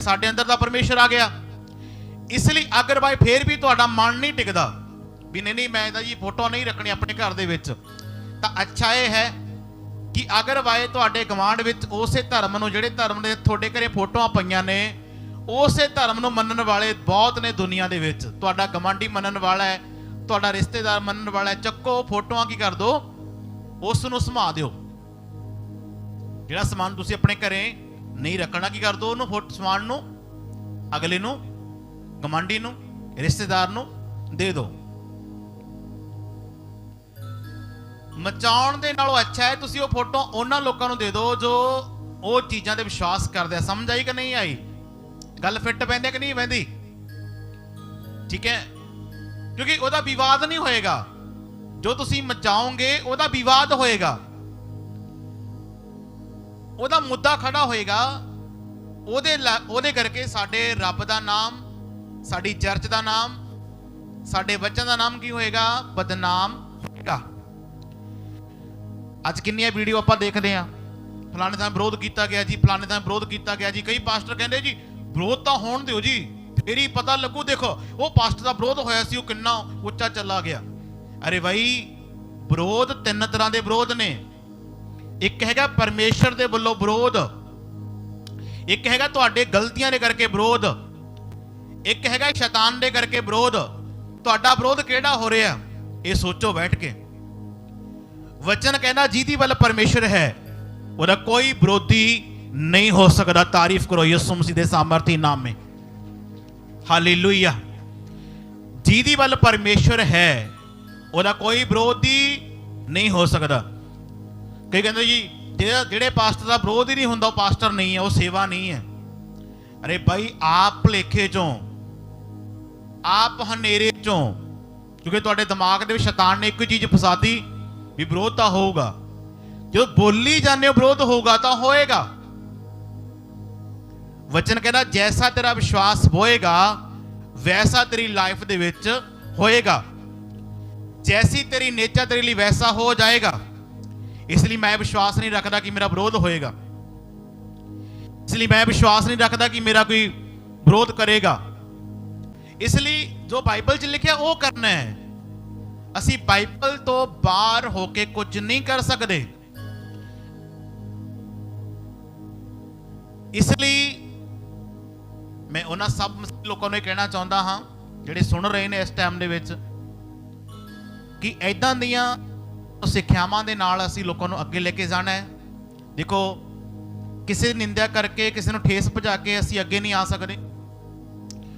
ਸਾਡੇ ਅੰਦਰ ਦਾ ਪਰਮੇਸ਼ਰ ਆ ਗਿਆ। ਇਸ ਲਈ ਅਗਰ ਬਾਈ ਫੇਰ ਵੀ ਤੁਹਾਡਾ ਮਨ ਨਹੀਂ ਟਿਕਦਾ ਵੀ ਨਹੀਂ ਨਹੀਂ, ਮੈਂ ਤਾਂ ਜੀ ਫੋਟੋ ਨਹੀਂ ਰੱਖਣੀ ਆਪਣੇ ਘਰ ਦੇ ਵਿੱਚ, ਤਾਂ ਅੱਛਾ ਇਹ ਹੈ ਕਿ ਅਗਰ ਬਾਈ ਤੁਹਾਡੇ ਗਵਾਂਡ ਵਿੱਚ ਉਸੇ ਧਰਮ ਨੂੰ, ਜਿਹੜੇ ਧਰਮ ਦੇ ਤੁਹਾਡੇ ਘਰੇ ਫੋਟੋਆਂ ਪਈਆਂ ਨੇ, ਉਸੇ ਧਰਮ ਨੂੰ ਮੰਨਣ ਵਾਲੇ ਬਹੁਤ ਨੇ ਦੁਨੀਆ ਦੇ ਵਿੱਚ। ਤੁਹਾਡਾ ਗਵਾਂਢੀ ਮੰਨਣ ਵਾਲਾ ਹੈ, ਤੁਹਾਡਾ ਰਿਸ਼ਤੇਦਾਰ ਮੰਨਣ ਵਾਲਾ ਹੈ, ਚੱਕੋ ਫੋਟੋਆਂ ਕੀ ਕਰ ਦੋ, ਉਸ ਨੂੰ ਸਮਾ ਦਿਓ। ਜਿਹੜਾ ਸਮਾਨ ਤੁਸੀਂ ਆਪਣੇ ਘਰੇ ਨਹੀਂ ਰੱਖਣਾ ਕੀ ਕਰ ਦੋ ਉਹਨੂੰ, ਫੋਟ ਸਮਾਨ ਨੂੰ, ਅਗਲੇ ਨੂੰ ਗਵਾਂਢੀ ਨੂੰ, ਰਿਸ਼ਤੇਦਾਰ ਨੂੰ ਦੇ ਦਿਓ ਮਚਾਉਣ ਦੇ ਨਾਲੋਂ ਅੱਛਾ ਹੈ ਤੁਸੀਂ ਉਹ ਫੋਟੋ ਉਹਨਾਂ ਲੋਕਾਂ ਨੂੰ ਦੇ ਦਿਓ ਜੋ ਉਹ ਚੀਜ਼ਾਂ ਤੇ ਵਿਸ਼ਵਾਸ ਕਰਦੇ ਆ। ਸਮਝ ਆਈ ਕਿ ਨਹੀਂ ਆਈ? ਗੱਲ ਫਿੱਟ ਪੈਂਦੀ ਕਿ ਨਹੀਂ ਪੈਂਦੀ? ਠੀਕ ਹੈ? ਕਿਉਂਕਿ ਉਹਦਾ ਵਿਵਾਦ ਨਹੀਂ ਹੋਏਗਾ। ਜੋ ਤੁਸੀਂ ਮਚਾਓਗੇ ਉਹਦਾ ਵਿਵਾਦ ਹੋਏਗਾ। ਉਹਦਾ ਮੁੱਦਾ ਖੜਾ ਹੋਏਗਾ। ਉਹਦੇ ਲਾ- ਉਹਦੇ ਕਰਕੇ ਸਾਡੇ ਰੱਬ ਦਾ ਨਾਮ, ਸਾਡੀ ਚਰਚ ਦਾ ਨਾਮ, ਸਾਡੇ ਬੱਚਿਆਂ ਦਾ ਨਾਮ ਕੀ ਹੋਏਗਾ? ਬਦਨਾਮ ਹੋਏਗਾ। ਅੱਜ ਕਿੰਨੀਆਂ ਵੀਡੀਓ ਆਪਾਂ ਦੇਖਦੇ ਆ ਫਲਾਣੇ ਦਾ ਵਿਰੋਧ ਕੀਤਾ ਗਿਆ ਜੀ, ਫਲਾਣੇ ਦਾ ਵਿਰੋਧ ਕੀਤਾ ਗਿਆ ਜੀ। ਕਈ ਪਾਸਟਰ ਕਹਿੰਦੇ ਜੀ, ਵਿਰੋਧ ਤਾਂ ਹੋਣ ਦਿਓ ਜੀ। ਫੇਰ ਹੀ ਪਤਾ ਲੱਗੂ, ਦੇਖੋ, ਉਹ ਪਾਸਟਰ ਦਾ ਵਿਰੋਧ ਹੋਇਆ ਸੀ, ਉਹ ਕਿੰਨਾ ਉੱਚਾ ਚੱਲਾ ਗਿਆ। ਅਰੇ ਭਾਈ ਵਿਰੋਧ ਤਿੰਨ ਤਰ੍ਹਾਂ ਦੇ ਵਿਰੋਧ ਨੇ। ਇੱਕ ਹੈਗਾ ਪਰਮੇਸ਼ਰ ਦੇ ਵੱਲੋਂ ਵਿਰੋਧ। ਇੱਕ ਹੈਗਾ ਤੁਹਾਡੇ ਗਲਤੀਆਂ ਦੇ ਕਰਕੇ ਵਿਰੋਧ। ਇੱਕ ਹੈਗਾ ਸ਼ੈਤਾਨ ਦੇ ਕਰਕੇ ਵਿਰੋਧ। ਤੁਹਾਡਾ ਵਿਰੋਧ ਕਿਹੜਾ ਹੋ ਰਿਹਾ? ਇਹ ਸੋਚੋ ਬੈਠ ਕੇ। ਵਚਨ ਕਹਿੰਦਾ, ਜਿਹਦੀ ਵੱਲ ਪਰਮੇਸ਼ਰ ਹੈ, ਉਹਦਾ ਕੋਈ ਵਿਰੋਧੀ ਨਹੀਂ ਹੋ ਸਕਦਾ। ਤਾਰੀਫ ਕਰੋ ਯਿਸੂ ਮਸੀਹ ਦੇ ਸਾਮਰਥੀ ਨਾਮ। ਮੇ ਹਾਲੇਲੂਇਆ। ਜਿਹਦੀ ਵੱਲ ਪਰਮੇਸ਼ਰ ਹੈ, ਉਹਦਾ ਕੋਈ ਵਿਰੋਧੀ ਨਹੀਂ ਹੋ ਸਕਦਾ। ਕਈ ਕਹਿੰਦੇ ਜੀ, ਜਿਹੜਾ ਜਿਹੜੇ ਪਾਸਟਰ ਦਾ ਵਿਰੋਧ ਹੀ ਨਹੀਂ ਹੁੰਦਾ, ਉਹ ਪਾਸਟਰ ਨਹੀਂ ਹੈ, ਉਹ ਸੇਵਾ ਨਹੀਂ ਹੈ। ਅਰੇ ਭਾਈ ਆਪ ਭਲੇਖੇ ਚੋਂ, ਆਪ ਹਨੇਰੇ ਚੋਂ, ਕਿਉਂਕਿ ਤੁਹਾਡੇ ਦਿਮਾਗ ਦੇ ਵਿੱਚ ਸ਼ੈਤਾਨ ਨੇ ਇੱਕ ਚੀਜ਼ ਫਸਾਦੀ ਵੀ ਵਿਰੋਧ ਤਾਂ ਹੋਊਗਾ। ਜਦੋਂ ਬੋਲੀ ਜਾਂਦੇ ਹੋ, ਵਿਰੋਧ ਹੋਊਗਾ ਤਾਂ ਹੋਏਗਾ। ਵਚਨ ਕਹਿੰਦਾ, ਜੈਸਾ ਤੇਰਾ ਵਿਸ਼ਵਾਸ ਹੋਏਗਾ, ਵੈਸਾ ਤੇਰੀ ਲਾਈਫ ਦੇ ਵਿੱਚ ਹੋਏਗਾ। ਜੈਸੀ ਤੇਰੀ ਨੇਚਰ ਤੇਰੇ ਲਈ ਵੈਸਾ ਹੋ ਜਾਏਗਾ। ਇਸ ਲਈ ਮੈਂ ਵਿਸ਼ਵਾਸ ਨਹੀਂ ਰੱਖਦਾ ਕਿ ਮੇਰਾ ਵਿਰੋਧ ਹੋਏਗਾ। ਇਸ ਲਈ ਮੈਂ ਵਿਸ਼ਵਾਸ ਨਹੀਂ ਰੱਖਦਾ ਕਿ ਮੇਰਾ ਕੋਈ ਵਿਰੋਧ ਕਰੇਗਾ। ਇਸ ਲਈ ਜੋ ਬਾਈਬਲ 'ਚ ਲਿਖਿਆ, ਉਹ ਕਰਨਾ ਹੈ। ਅਸੀਂ ਬਾਈਬਲ ਤੋਂ ਬਾਹਰ ਹੋ ਕੇ ਕੁਝ ਨਹੀਂ ਕਰ ਸਕਦੇ। ਇਸ ਲਈ ਮੈਂ ਉਹਨਾਂ ਸਭ ਲੋਕਾਂ ਨੂੰ ਇਹ ਕਹਿਣਾ ਚਾਹੁੰਦਾ ਹਾਂ, ਜਿਹੜੇ ਸੁਣ ਰਹੇ ਨੇ ਇਸ ਟਾਈਮ ਦੇ ਵਿੱਚ, ਕਿ ਐਦਾਂ ਦੀਆਂ ਸਿੱਖਿਆਵਾਂ ਦੇ ਨਾਲ ਅਸੀਂ ਲੋਕਾਂ ਨੂੰ ਅੱਗੇ ਲੈ ਕੇ ਜਾਣਾ ਹੈ। ਦੇਖੋ, ਕਿਸੇ ਨਿੰਦਿਆ ਕਰਕੇ, ਕਿਸੇ ਨੂੰ ਠੇਸ ਪਹੁੰਚਾ ਕੇ ਅਸੀਂ ਅੱਗੇ ਨਹੀਂ ਆ ਸਕਦੇ।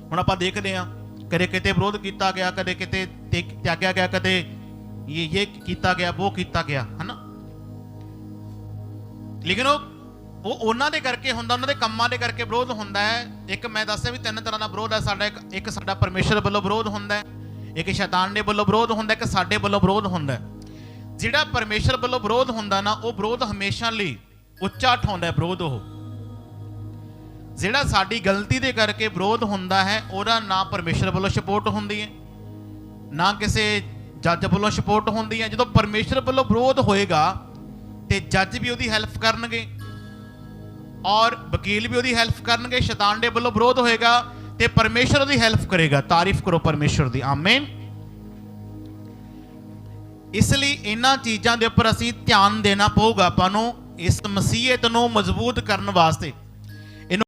ਹੁਣ ਆਪਾਂ ਦੇਖਦੇ ਹਾਂ, ਕਦੇ ਕਿਤੇ ਵਿਰੋਧ ਕੀਤਾ ਗਿਆ, ਕਦੇ ਕਿਤੇ ਤਿਆਗਿਆ ਗਿਆ, ਕਦੇ ਇਹ ਇਹ ਕੀਤਾ ਗਿਆ, ਉਹ ਕੀਤਾ ਗਿਆ, ਹਨਾ? ਲੇਕਿਨ ਉਹ ਉਹ ਉਹਨਾਂ ਦੇ ਕਰਕੇ ਹੁੰਦਾ, ਉਹਨਾਂ ਦੇ ਕੰਮਾਂ ਦੇ ਕਰਕੇ ਵਿਰੋਧ ਹੁੰਦਾ ਹੈ। ਇੱਕ ਮੈਂ ਦੱਸਿਆ ਵੀ ਤਿੰਨ ਤਰ੍ਹਾਂ ਦਾ ਵਿਰੋਧ ਹੈ। ਸਾਡਾ ਇੱਕ ਇੱਕ ਸਾਡਾ ਪਰਮੇਸ਼ਰ ਵੱਲੋਂ ਵਿਰੋਧ ਹੁੰਦਾ ਹੈ। ਇੱਕ ਸ਼ੈਤਾਨ ਦੇ ਵੱਲੋਂ ਵਿਰੋਧ ਹੁੰਦਾ ਹੈ। ਇੱਕ ਸਾਡੇ ਵੱਲੋਂ ਵਿਰੋਧ ਹੁੰਦਾ ਹੈ। ਜਿਹੜਾ ਪਰਮੇਸ਼ਰ ਵੱਲੋਂ ਵਿਰੋਧ ਹੁੰਦਾ ਨਾ, ਉਹ ਵਿਰੋਧ ਹਮੇਸ਼ਾ ਲਈ ਉੱਚਾ ਠਾਉਂਦਾ ਹੈ, ਵਿਰੋਧ ਉਹ। ਜਿਹੜਾ ਸਾਡੀ ਗਲਤੀ ਦੇ ਕਰਕੇ ਵਿਰੋਧ ਹੁੰਦਾ ਹੈ, ਉਹਦਾ ਨਾ ਪਰਮੇਸ਼ਰ ਵੱਲੋਂ ਸਪੋਰਟ ਹੁੰਦੀ ਹੈ, ਨਾ ਕਿਸੇ ਜੱਜ ਵੱਲੋਂ ਸਪੋਰਟ ਹੁੰਦੀ ਹੈ। ਜਦੋਂ ਪਰਮੇਸ਼ਰ ਵੱਲੋਂ ਵਿਰੋਧ ਹੋਏਗਾ, ਤੇ ਜੱਜ ਵੀ ਉਹਦੀ ਹੈਲਪ ਕਰਨਗੇ, ਔਰ ਵਕੀਲ ਵੀ ਉਹਦੀ ਹੈਲਪ ਕਰਨਗੇ, ਸ਼ੈਤਾਨ ਦੇ ਵੱਲੋਂ ਵਿਰੋਧ ਹੋਏਗਾ, ਤੇ ਪਰਮੇਸ਼ਰ ਉਹਦੀ ਹੈਲਪ ਕਰੇਗਾ। ਤਾਰੀਫ ਕਰੋ ਪਰਮੇਸ਼ਰ ਦੀ। ਆਮੀਨ ਇਸ ਲਈ ਇਹਨਾਂ ਚੀਜ਼ਾਂ ਦੇ ਉੱਪਰ ਅਸੀਂ ਧਿਆਨ ਦੇਣਾ ਪਊਗਾ ਆਪਾਂ ਨੂੰ ਇਸ ਮਸੀਹਤ ਨੂੰ ਮਜ਼ਬੂਤ ਕਰਨ ਵਾਸਤੇ।